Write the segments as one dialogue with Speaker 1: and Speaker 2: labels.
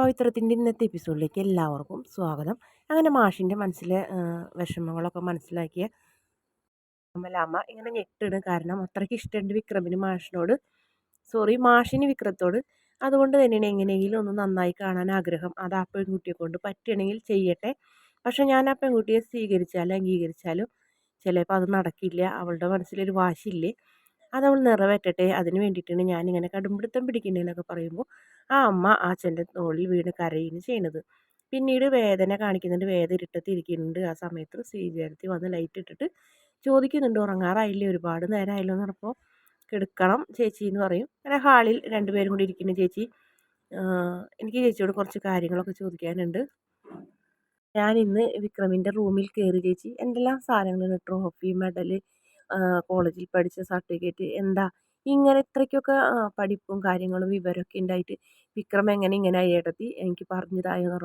Speaker 1: പവിത്രത്തിന്റെ ഇന്നത്തെ എപ്പിസോഡിലേക്ക് എല്ലാവർക്കും സ്വാഗതം. അങ്ങനെ മാഷിന്റെ മനസ്സിലെ വിഷമങ്ങളൊക്കെ മനസ്സിലാക്കിയ അമ്മലാമ്മ ഇങ്ങനെ ഞെട്ടിണ്. കാരണം അത്രയ്ക്ക് ഇഷ്ടമുണ്ട് വിക്രമിന് മാഷിനോട്. സോറി മാഷിന് വിക്രത്തോട്. അതുകൊണ്ട് തന്നെയാണ് എങ്ങനെയെങ്കിലും ഒന്ന് നന്നായി കാണാൻ ആഗ്രഹം. അത് ആ പെൺകുട്ടിയെ കൊണ്ട് പറ്റുകയാണെങ്കിൽ ചെയ്യട്ടെ. പക്ഷെ ഞാൻ ആ പെൺകുട്ടിയെ സ്വീകരിച്ചാലും അംഗീകരിച്ചാലും ചിലപ്പോൾ അത് നടക്കില്ല. അവളുടെ മനസ്സിലൊരു വാശിയില്ലേ? അതവൾ നിറവേറ്റട്ടെ. അതിന് വേണ്ടിയിട്ടാണ് ഞാനിങ്ങനെ കടുംപിടുത്തം പിടിക്കുന്നതെന്നൊക്കെ പറയുമ്പോൾ ആ അമ്മ ആ അച്ഛന്റെ തോളിൽ വീണ് കരയുകയാണ് ചെയ്യണത്. പിന്നീട് വേദന കാണിക്കുന്നുണ്ട്. വേദന ഇരുട്ടത്തിരിക്കുന്നുണ്ട്. ആ സമയത്ത് ശ്രീജയത്തി വന്ന് ലൈറ്റ് ഇട്ടിട്ട് ചോദിക്കുന്നുണ്ട്. ഉറങ്ങാറായില്ലേ? ഒരുപാട് നേരം നേരമായല്ലോ എന്ന് പറഞ്ഞപ്പോൾ കിടക്കണം ചേച്ചി എന്ന് പറയും. അങ്ങനെ ഹാളിൽ രണ്ടുപേരും കൂടി ഇരിക്കുന്നു. ചേച്ചി എനിക്ക് ചേച്ചിയോട് കുറച്ച് കാര്യങ്ങളൊക്കെ ചോദിക്കാനുണ്ട്. ഞാൻ ഇന്ന് വിക്രമിന്റെ റൂമിൽ കയറി ചേച്ചി. എന്തെല്ലാം സാധനങ്ങൾ ട്രോഫി മെഡൽ കോളേജിൽ പഠിച്ച സർട്ടിഫിക്കറ്റ് എന്താ? ഇങ്ങനെ ഇത്രയ്ക്കൊക്കെ പഠിപ്പും കാര്യങ്ങളും വിവരമൊക്കെ ഉണ്ടായിട്ട് വിക്രം എങ്ങനെ ഇങ്ങനെ ഏട്ടത്തി? എനിക്ക് പറഞ്ഞു തായെന്ന്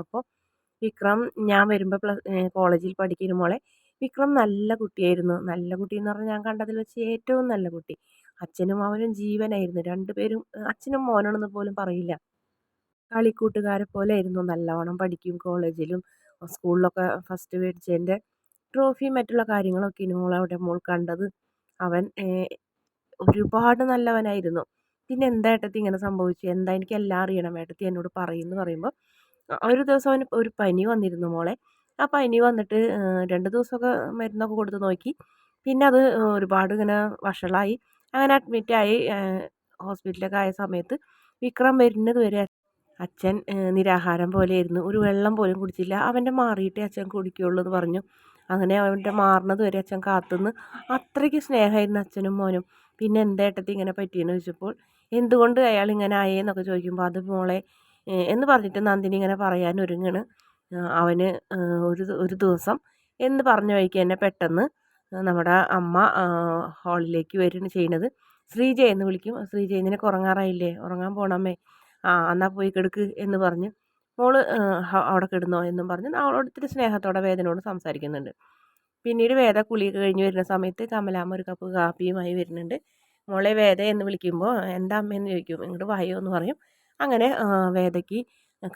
Speaker 1: വിക്രം ഞാൻ വരുമ്പോൾ പ്ലസ് കോളേജിൽ പഠിക്കുന്ന മോളെ വിക്രം നല്ല കുട്ടിയായിരുന്നു. നല്ല കുട്ടി എന്ന് പറഞ്ഞാൽ ഞാൻ കണ്ടതിൽ വെച്ച് ഏറ്റവും നല്ല കുട്ടി. അച്ഛനും അവനും ജീവനായിരുന്നു. രണ്ടുപേരും അച്ഛനും മോനാണെന്ന് പോലും പറയില്ല. കളിക്കൂട്ടുകാരെ പോലെ ആയിരുന്നു. നല്ലവണ്ണം പഠിക്കും കോളേജിലും സ്കൂളിലൊക്കെ ഫസ്റ്റ് മേടിച്ചതിന്റെ ട്രോഫിയും മറ്റുള്ള കാര്യങ്ങളൊക്കെയാണ് മോൾ അവിടെ മോൾ കണ്ടത്. അവൻ ഒരുപാട് നല്ലവനായിരുന്നു. പിന്നെ എന്താ ഏട്ടത്തി ഇങ്ങനെ സംഭവിച്ചു? എന്താ എനിക്ക് എല്ലാം അറിയണം ഏട്ടത്തി എന്നോട് പറയുമെന്ന് പറയുമ്പോൾ ഒരു ദിവസം അവന് ഒരു പനി വന്നിരുന്നു മോളെ. ആ പനി വന്നിട്ട് രണ്ട് ദിവസമൊക്കെ മരുന്നൊക്കെ കൊടുത്ത് നോക്കി. പിന്നെ അത് ഒരുപാട് ഇങ്ങനെ വഷളായി. അങ്ങനെ അഡ്മിറ്റായി ഹോസ്പിറ്റലൊക്കെ ആയ സമയത്ത് വിക്രം വരുന്നത് വരെ അച്ഛൻ നിരാഹാരം പോലെയായിരുന്നു. ഒരു വെള്ളം പോലും കുടിച്ചില്ല. അവന്റെ മാറിയിട്ടേ അച്ഛൻ കുടിക്കുകയുള്ളൂ എന്ന് പറഞ്ഞു. അങ്ങനെ അവന്റെ മാറുന്നത് വരെ അച്ഛൻ കാത്തുനിന്ന് അത്രയ്ക്ക് സ്നേഹമായിരുന്നു അച്ഛനും മോനും. പിന്നെ എന്തേട്ടത്തി ഇങ്ങനെ പറ്റിയെന്ന് ചോദിച്ചപ്പോൾ എന്തുകൊണ്ട് അയാൾ ഇങ്ങനെ ആയേന്നൊക്കെ ചോദിക്കുമ്പോൾ അത് മോളെ എന്ന് പറഞ്ഞിട്ട് നന്ദിനി ഇങ്ങനെ പറയാൻ ഒരുങ്ങണ്. അവന് ഒരു ഒരു ദിവസം എന്ന് പറഞ്ഞ വഴിക്ക് തന്നെ പെട്ടെന്ന് നമ്മുടെ അമ്മ ഹാളിലേക്ക് വരികയാണ് ചെയ്യുന്നത്. ശ്രീജയ എന്ന് വിളിക്കും. ശ്രീജയ ഇങ്ങനെ ഉറങ്ങാറായില്ലേ? ഉറങ്ങാൻ പോണമേ ആ എന്നാൽ പോയി കിടക്ക് എന്ന് പറഞ്ഞ് മോൾ അവിടെ കിടന്നോ എന്നും പറഞ്ഞ് അവളോട് ഇത്തിരി സ്നേഹത്തോടെ വേദനയോട് സംസാരിക്കുന്നുണ്ട്. പിന്നീട് വേദ കുളിയൊക്കെ കഴിഞ്ഞ് വരുന്ന സമയത്ത് കമലാമ്മ ഒരു കപ്പ് കാപ്പിയുമായി വരുന്നുണ്ട്. മോളെ വേദ എന്ന് വിളിക്കുമ്പോൾ എന്താ അമ്മയെന്ന് ചോദിക്കും. ഇങ്ങോട്ട് വായോ എന്ന് പറയും. അങ്ങനെ വേദയ്ക്ക്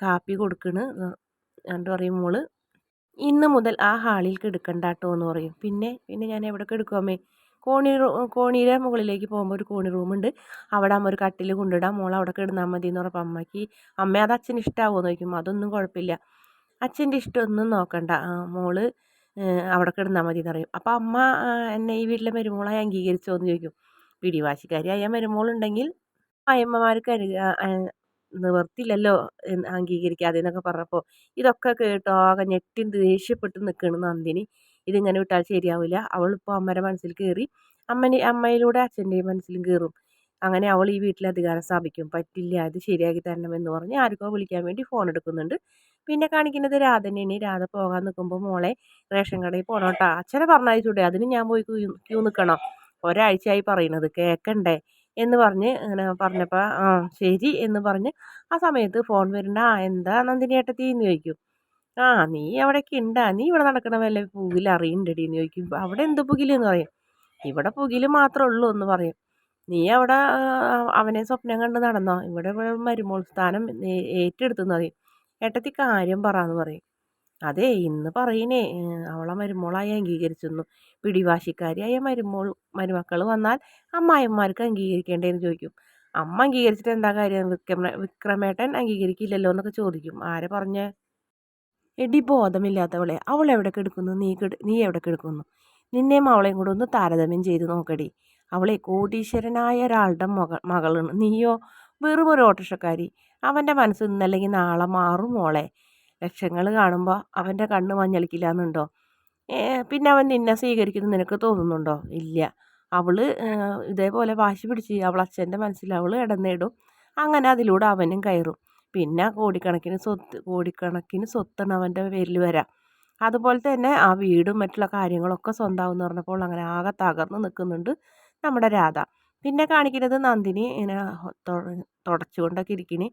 Speaker 1: കാപ്പി കൊടുക്കണ്. എന്നിട്ട് പറയും മോൾ ഇന്ന് മുതൽ ആ ഹാളിൽ കിടക്കണ്ട കേട്ടോ എന്ന് പറയും. പിന്നെ പിന്നെ ഞാൻ എവിടെ കിടക്കും അമ്മേ? കോണി കോണിയുടെ മുകളിലേക്ക് പോകുമ്പോൾ ഒരു കോണി റൂമുണ്ട് അവിടെ അമ്മ ഒരു കട്ടിൽ കൊണ്ടിടാം മോൾ അവിടെ കിടന്നാൽ മതി എന്ന് പറഞ്ഞപ്പോൾ അമ്മയ്ക്ക് അമ്മ അത് അച്ഛന് ഇഷ്ടമാവുമോ എന്ന് ചോദിക്കും. അതൊന്നും കുഴപ്പമില്ല. അച്ഛന്റെ ഇഷ്ടമൊന്നും നോക്കണ്ട. മോൾ അവിടെ കിടന്നാൽ മതി എന്ന് പറയും. അപ്പോൾ അമ്മ എന്നെ ഈ വീട്ടിലെ മരുമോളായി അംഗീകരിച്ചോ എന്ന് ചോദിക്കും. പിടിവാശിക്കാരിയായ മരുമോളുണ്ടെങ്കിൽ അയമ്മമാർക്ക് നിവർത്തില്ലല്ലോ അംഗീകരിക്കാതെ എന്നൊക്കെ പറഞ്ഞപ്പോൾ ഇതൊക്കെ കേട്ടോ ആകെ ഞെട്ടി ദേഷ്യപ്പെട്ട് നിൽക്കണം നന്ദിനി. ഇതിങ്ങനെ വിട്ടാൽ ശരിയാവില്ല. അവളിപ്പോൾ അമ്മയുടെ മനസ്സിൽ കയറി അമ്മനെ അമ്മയിലൂടെ അച്ഛന്റെയും മനസ്സിലും കയറും അങ്ങനെ അവൾ ഈ വീട്ടിൽ അധികാരം സ്ഥാപിക്കും. പറ്റില്ല ഇത് ശരിയാക്കി തരണമെന്ന് പറഞ്ഞ് ആർക്കോ വിളിക്കാൻ വേണ്ടി ഫോൺ എടുക്കുന്നുണ്ട്. പിന്നെ കാണിക്കുന്നത് രാധനെയാണ് രാധ പോകാൻ നിൽക്കുമ്പോൾ മോളെ റേഷൻ കടയിൽ പോകണം കേട്ടോ അച്ഛനെ പറഞ്ഞയച്ചൂടെ. അതിന് ഞാൻ പോയി ക്യൂ നിൽക്കണം ഒരാഴ്ചയായി പറയുന്നത് കേൾക്കണ്ടേ എന്ന് പറഞ്ഞ് അങ്ങനെ പറഞ്ഞപ്പോൾ ആ ശരി എന്ന് പറഞ്ഞ് ആ സമയത്ത് ഫോൺ വരുന്ന ആ എന്താ നന്ദിനി ഏട്ടത്തി എന്ന് ചോദിക്കും. ആ നീ അവിടെയൊക്കെ ഉണ്ടാ നീ ഇവിടെ നടക്കണ വല്ല പുകിൽ അറിയണ്ടടി? എന്ന് ചോദിക്കും. അവിടെ എന്ത് പുകിലെന്ന് പറയും. ഇവിടെ പുകിൽ മാത്രമേ ഉള്ളൂ എന്ന് പറയും. നീ അവിടെ അവനെ സ്വപ്നം കണ്ട് നടന്നോ? ഇവിടെ മരുമോൾ സ്ഥാനം ഏറ്റെടുത്തെന്ന് പറയും. ഏട്ടത്തി കാര്യം എന്ന് പറയും. അതെ ഇന്ന് പറയണേ അവളെ മരുമോളായി അംഗീകരിച്ചെന്നു പിടിവാശിക്കാരിയായ മരുമോൾ മരുമക്കൾ വന്നാൽ അമ്മായിമാർക്ക് അംഗീകരിക്കേണ്ടതെന്ന് ചോദിക്കും. അമ്മ അംഗീകരിച്ചിട്ട് എന്താ കാര്യം? വിക്രമ വിക്രമേട്ടൻ അംഗീകരിക്കില്ലല്ലോ എന്നൊക്കെ ചോദിക്കും. ആരെ പറഞ്ഞേ? എടി ബോധമില്ലാത്തവളെ അവൾ എവിടെ കിടക്കുന്നു നീ നീ എവിടെ കിടക്കുന്നു നിന്നെയും അവളെയും കൂടെ ഒന്ന് താരതമ്യം ചെയ്ത് നോക്കടി. അവളെ കോടീശ്വരനായ ഒരാളുടെ മക മകളാണ്. നീയോ? വെറും ഒരു അവന്റെ മനസ്സ് ഇന്നല്ലെങ്കിൽ നാളെ മാറും മോളെ. ലക്ഷങ്ങൾ കാണുമ്പോൾ അവന്റെ കണ്ണ് മഞ്ഞളിക്കില്ല എന്നുണ്ടോ പിന്നെ അവൻ നിന്നെ സ്വീകരിക്കുന്നു നിനക്ക് തോന്നുന്നുണ്ടോ? ഇല്ല. അവൾ ഇതേപോലെ വാശി പിടിച്ച് അവൾ അച്ഛന്റെ മനസ്സിൽ അവൾ ഇടനേടും അങ്ങനെ അതിലൂടെ അവനും കയറും. പിന്നെ കോടിക്കണക്കിന് സ്വത്ത് കോടിക്കണക്കിന് സ്വത്താണ് അവന്റെ പേരിൽ വരാം. അതുപോലെ തന്നെ ആ വീടും മറ്റുള്ള കാര്യങ്ങളൊക്കെ സ്വന്തമാവെന്ന് പറഞ്ഞപ്പോൾ അങ്ങനെ ആകെ തകർന്ന് നിൽക്കുന്നുണ്ട് നമ്മുടെ രാധ. പിന്നെ കാണിക്കുന്നത് നന്ദിനി ഇങ്ങനെ തുടച്ചുകൊണ്ടൊക്കെ ഇരിക്കണി.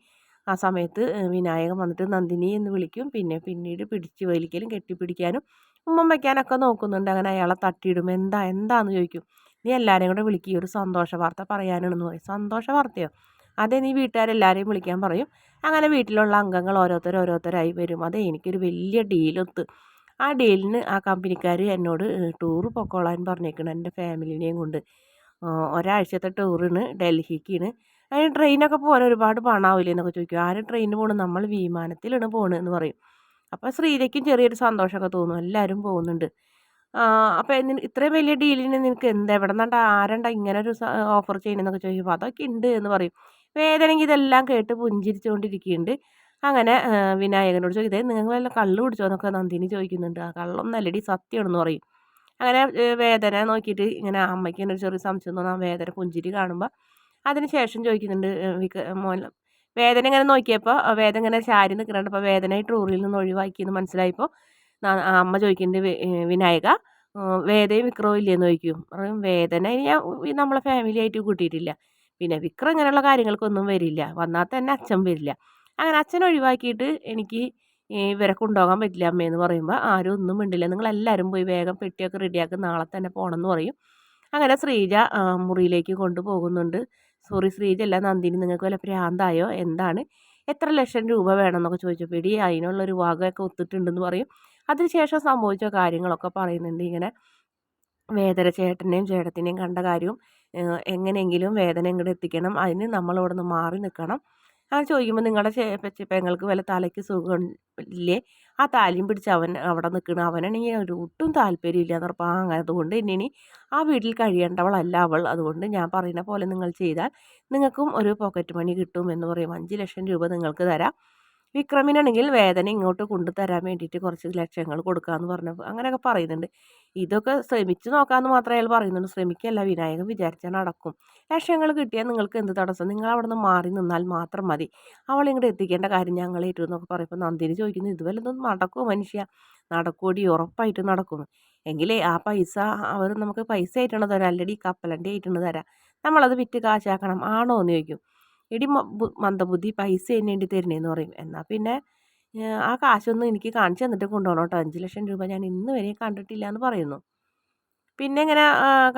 Speaker 1: ആ സമയത്ത് വിനായകൻ വന്നിട്ട് നന്ദിനി എന്ന് വിളിക്കും. പിന്നെ പിന്നീട് പിടിച്ച് വലിക്കലും കെട്ടിപ്പിടിക്കാനും ഉമ്മം വയ്ക്കാനൊക്കെ നോക്കുന്നുണ്ട്. അങ്ങനെ അയാളെ തട്ടിയിടും. എന്താ എന്താന്ന്? ചോദിക്കും. നീ എല്ലാവരെയും കൂടെ വിളിക്കുക ഒരു സന്തോഷ വാർത്ത പറയാനാണെന്ന് പറയും. സന്തോഷ വാർത്തയോ? അതേ നീ വീട്ടുകാരെല്ലാവരെയും വിളിക്കാൻ പറയും. അങ്ങനെ വീട്ടിലുള്ള അംഗങ്ങൾ ഓരോരുത്തർ ഓരോരുത്തരായി വരും. അതേ എനിക്കൊരു വലിയ ഡീലൊത്ത് ആ ഡീലിന് ആ കമ്പനിക്കാർ എന്നോട് ടൂർ പൊക്കോളാൻ പറഞ്ഞേക്കണം. എന്റെ ഫാമിലിനെയും കൊണ്ട്. ഒരാഴ്ചത്തെ ടൂറിന് ഡൽഹിക്കാണ് അതിന് ട്രെയിനൊക്കെ പോകാൻ ഒരുപാട് പണാവില്ലേ എന്നൊക്കെ ചോദിക്കും. ആരും ട്രെയിനിന് പോകണം നമ്മൾ വിമാനത്തിലാണ് പോകണത് എന്ന് പറയും. അപ്പോൾ ശ്രീലയ്ക്കും ചെറിയൊരു സന്തോഷമൊക്കെ തോന്നും. എല്ലാവരും പോകുന്നുണ്ട്. അപ്പോൾ ഇത്രയും വലിയ ഡീലിന് നിനക്ക് എന്ത്? എവിടെ നിന്നാണ്ട്? ആരണ്ട ഇങ്ങനെ ഒരു ഓഫർ ചെയ്യണമെന്നൊക്കെ ചോദിക്കുമ്പോൾ അതൊക്കെ ഉണ്ട് എന്ന് പറയും. വേദനയ്ക്ക് ഇതെല്ലാം കേട്ട് പുഞ്ചിരിച്ചുകൊണ്ടിരിക്കുന്നുണ്ട് അങ്ങനെ വിനായകനോട് ചോദിച്ചത് നിങ്ങൾ വല്ല കള്ള് കുടിച്ചോ എന്നൊക്കെ നന്ദിനി ചോദിക്കുന്നുണ്ട്. ആ കള്ളൊന്നും നല്ലടി സത്യമാണെന്ന് പറയും. അങ്ങനെ വേദന നോക്കിയിട്ട് ഇങ്ങനെ അമ്മയ്ക്ക് ഒരു ചെറിയ സംശയം തോന്നുന്നു ആ വേദന പുഞ്ചിരി കാണുമ്പോൾ അതിന് ശേഷം ചോദിക്കുന്നുണ്ട് വിക മോൻ വേദന ഇങ്ങനെ നോക്കിയപ്പോൾ വേദന ഇങ്ങനെ ചാരി നിൽക്കുന്നുണ്ട്. അപ്പോൾ വേദന ട്രൂറിൽ നിന്ന് ഒഴിവാക്കിയെന്ന് മനസ്സിലായപ്പോൾ അമ്മ ചോദിക്കുന്നുണ്ട് വിനായക വേദയും വിക്രവും ഇല്ലേന്ന് ചോദിക്കും. പറയും വേദന ഞാൻ നമ്മളെ ഫാമിലി ആയിട്ട് കൂട്ടിയിട്ടില്ല. പിന്നെ വിക്രം ഇങ്ങനെയുള്ള കാര്യങ്ങൾക്കൊന്നും വരില്ല. വന്നാൽ തന്നെ അച്ഛൻ വരില്ല. അങ്ങനെ അച്ഛൻ ഒഴിവാക്കിയിട്ട് എനിക്ക് ഇവരെ കൊണ്ടുപോകാൻ പറ്റില്ല അമ്മയെന്ന് പറയുമ്പോൾ ആരും ഒന്നും മിണ്ടില്ല. നിങ്ങളെല്ലാവരും പോയി വേഗം പെട്ടിയൊക്കെ റെഡിയാക്കി നാളെ തന്നെ പോകണം എന്ന് പറയും. അങ്ങനെ ശ്രീജ മുറിയിലേക്ക് കൊണ്ടുപോകുന്നുണ്ട്. സോറി ശ്രീജ അല്ല നന്ദിനി നിങ്ങൾക്ക് വല്ല ഭ്രാന്തായോ എന്താണ്? എത്ര ലക്ഷം രൂപ വേണമെന്നൊക്കെ ചോദിച്ചപ്പോൾ ഇടി അതിനുള്ളൊരു വാഗമൊക്കെ ഒത്തിട്ടുണ്ടെന്ന് പറയും. അതിനുശേഷം സംഭവിച്ച കാര്യങ്ങളൊക്കെ പറയുന്നുണ്ട് ഇങ്ങനെ. വേദന ചേട്ടനെയും ചേട്ടത്തിനെയും കണ്ട കാര്യവും എങ്ങനെയെങ്കിലും വേദന ഇങ്ങോട്ട് എത്തിക്കണം. അതിന് നമ്മളിവിടെ നിന്ന് മാറി നിൽക്കണം അങ്ങനെ ചോദിക്കുമ്പോൾ നിങ്ങളുടെ പെങ്ങൾക്ക് വല്ല തലയ്ക്ക് സുഖം ഇല്ലേ? ആ താലിയും പിടിച്ച് അവൻ അവിടെ നിൽക്കണം അവനാണെങ്കിൽ ഒരു ഒട്ടും താല്പര്യമില്ല എന്ന് പറഞ്ഞപ്പോൾ ആ അങ്ങനെ അതുകൊണ്ട് ഇനി ആ വീട്ടിൽ കഴിയേണ്ടവളല്ല അവൾ. അതുകൊണ്ട് ഞാൻ പറയുന്ന പോലെ നിങ്ങൾ ചെയ്താൽ നിങ്ങൾക്കും ഒരു പോക്കറ്റ് മണി കിട്ടും എന്ന് പറയും. അഞ്ച് ലക്ഷം രൂപ നിങ്ങൾക്ക് തരാം. വിക്രമിനാണെങ്കിൽ വേദന ഇങ്ങോട്ട് കൊണ്ടുതരാൻ വേണ്ടിയിട്ട് കുറച്ച് ലക്ഷങ്ങൾ കൊടുക്കാമെന്ന് പറഞ്ഞു അങ്ങനെയൊക്കെ പറയുന്നുണ്ട്. ഇതൊക്കെ ശ്രമിച്ചു നോക്കാമെന്ന് മാത്രമേ അയാൾ പറയുന്നുള്ളൂ. ശ്രമിക്കല്ല വിനായകൻ വിചാരിച്ചാൽ നടക്കും. ലക്ഷങ്ങൾ കിട്ടിയാൽ നിങ്ങൾക്ക് എന്ത് തടസ്സം? നിങ്ങൾ അവിടെ നിന്ന് മാറി നിന്നാൽ മാത്രം മതി. അവൾ ഇങ്ങോട്ട് എത്തിക്കേണ്ട കാര്യം ഞങ്ങൾ ഏറ്റു എന്നൊക്കെ പറയുമ്പോൾ നന്ദിനി ചോദിക്കുന്നു ഇതുപോലെ ഒന്നും നടക്കുമോ മനുഷ്യ? നടക്കൂടി ഉറപ്പായിട്ട് നടക്കും. എങ്കിലേ ആ പൈസ അവർ നമുക്ക് പൈസ ആയിട്ടാണ് തരാം. അല്ലടി കപ്പലണ്ടി ആയിട്ടാണ് തരാം. നമ്മളത് വിറ്റ് കാശാക്കണം. ആണോ എന്ന് ചോദിക്കും. എടി മന്ദബുദ്ധി പൈസ വേണ്ടി തരണേന്ന് പറയും. എന്നാൽ പിന്നെ ആ കാശൊന്നും എനിക്ക് കാണിച്ചു തന്നിട്ട് കൊണ്ടുപോകണം കേട്ടോ. അഞ്ച് ലക്ഷം രൂപ ഞാൻ ഇന്ന് വരെ കണ്ടിട്ടില്ല എന്ന് പറയുന്നു. പിന്നെ ഇങ്ങനെ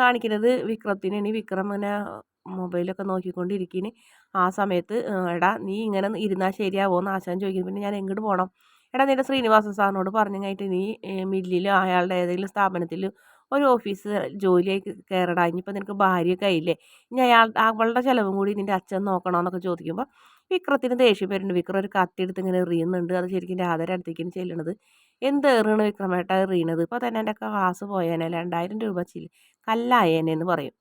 Speaker 1: കാണിക്കുന്നത് വിക്രത്തിനാണ് വിക്രം ഇങ്ങനെ മൊബൈലൊക്കെ നോക്കിക്കൊണ്ടിരിക്കണ് ആ സമയത്ത് എടാ നീ ഇങ്ങനെ ഇരുന്നാൽ ശരിയാവുമോ ആശാൻ ചോദിക്കുന്നു. പിന്നെ ഞാൻ എങ്ങോട്ട് പോകണം എടാ നിന്റെ ശ്രീനിവാസൻ സാറിനോട് പറഞ്ഞു കഴിഞ്ഞിട്ട് നീ മില്ലിലോ അയാളുടെ ഏതെങ്കിലും സ്ഥാപനത്തിൽ ഒരു ഓഫീസ് ജോലിയായി കയറടാ. ഇനിയിപ്പോൾ നിനക്ക് ഭാര്യയൊക്കെ ആയില്ലേ? ഇനി അയാൾ അവളുടെ ചിലവും കൂടി നിന്റെ അച്ഛൻ നോക്കണമെന്നൊക്കെ ചോദിക്കുമ്പോൾ വിക്രത്തിന് ദേഷ്യം വരുന്നുണ്ട് വിക്രം ഒരു കത്തിയെടുത്ത് ഇങ്ങനെ എറിയുന്നുണ്ട്. അത് ശരിക്കും രാധര അടുത്തേക്കാണ് ചെല്ലണത്. എന്ത് എറിയണ വിക്രമേട്ട? എറിയണത്. ഇപ്പോൾ തന്നെ എന്റെ ക്ലാസ് പോയേനെ. രണ്ടായിരം രൂപ ചില്ല കല്ലായേനെ എന്ന് പറയും.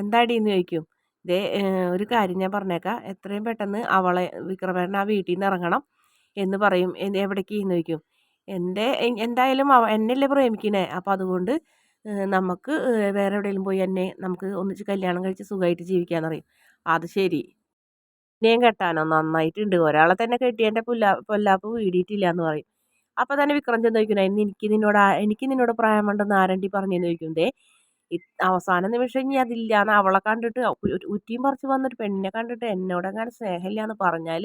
Speaker 1: എന്താടി എന്ന് ചോദിക്കും. ഇതേ ഒരു കാര്യം ഞാൻ പറഞ്ഞേക്കാം. എത്രയും പെട്ടെന്ന് അവളെ വിക്രമേട്ടൻ ആ വീട്ടിൽ നിന്ന് ഇറങ്ങണം എന്ന് പറയും. എവിടേക്ക്? എന്ന് ചോദിക്കും. എന്റെ എന്തായാലും അവ എന്നല്ലേ പ്രേമിക്കണേ? അപ്പോൾ അതുകൊണ്ട് നമുക്ക് വേറെ എവിടെയെങ്കിലും പോയി എന്നെ നമുക്ക് ഒന്നിച്ച് കല്യാണം കഴിച്ച് സുഖമായിട്ട് ജീവിക്കാമെന്നറിയും അത് ശരി. എന്നെയും കെട്ടാനോ നന്നായിട്ടുണ്ട്. ഒരാളെ തന്നെ കെട്ടിയതിന്റെ പുല്ലാ പൊല്ലാപ്പ് വീടിയിട്ടില്ല എന്ന് പറയും. അപ്പോൾ തന്നെ വിക്രം ചെന്ന് ചോദിക്കുന്നു എനിക്ക് നിന്നോട് എനിക്ക് നിന്നോട് പ്രായമുണ്ടെന്ന് ആരണ്ടി പറഞ്ഞെന്ന്? ചോദിക്കും. ദേ അവസാന നിമിഷം ഇനി അതില്ല എന്ന് അവളെ കണ്ടിട്ട് ഉറ്റിയും പറിച്ച് വന്നിട്ട് പെണ്ണിനെ കണ്ടിട്ട് എന്നോടെങ്ങാനും സ്നേഹമില്ല എന്ന് പറഞ്ഞാൽ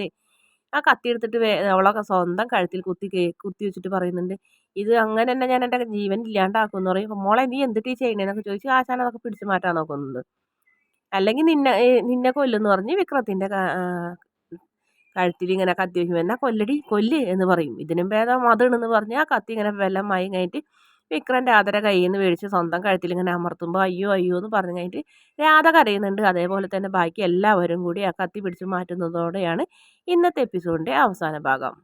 Speaker 1: ആ കത്തി എടുത്തിട്ട് അവളെ സ്വന്തം കഴുത്തിൽ കുത്തി കുത്തി വെച്ചിട്ട് പറയുന്നുണ്ട് ഇത് അങ്ങനെ തന്നെ ഞാൻ എന്റെ ജീവൻ ഇല്ലാണ്ടാക്കും എന്ന് പറയും മോളെ നീ എന്തിട്ടീ ചെയ്യണേന്നൊക്കെ ചോദിച്ചു ആശാൻ അതൊക്കെ പിടിച്ചു മാറ്റാൻ നോക്കുന്നുണ്ട്. അല്ലെങ്കിൽ നിന്നെ നിന്നെ കൊല്ലുമെന്ന് പറഞ്ഞ് വിക്രത്തിന്റെ കഴുത്തിൽ ഇങ്ങനെ കത്തി വയ്ക്കും എന്നാ കൊല്ലടി കൊല്ല് എന്ന് പറയും. ഇതിനും ഭേദം അതാണെന്ന് പറഞ്ഞ് ആ കത്തി ഇങ്ങനെ വെല്ലം മായി കഴിഞ്ഞിട്ട് വിക്രം ആദര കയ്യിൽ നിന്ന് മേടിച്ച് സ്വന്തം കഴുത്തിൽ ഇങ്ങനെ അമർത്തുമ്പോൾ അയ്യോ അയ്യോ എന്ന് പറഞ്ഞു കഴിഞ്ഞിട്ട് രാധ കരയുന്നുണ്ട്. അതേപോലെ തന്നെ ബാക്കി എല്ലാവരും കൂടി ആ കത്തി പിടിച്ച് മാറ്റുന്നതോടെയാണ് ഇന്നത്തെ എപ്പിസോഡിന്റെ അവസാന ഭാഗം.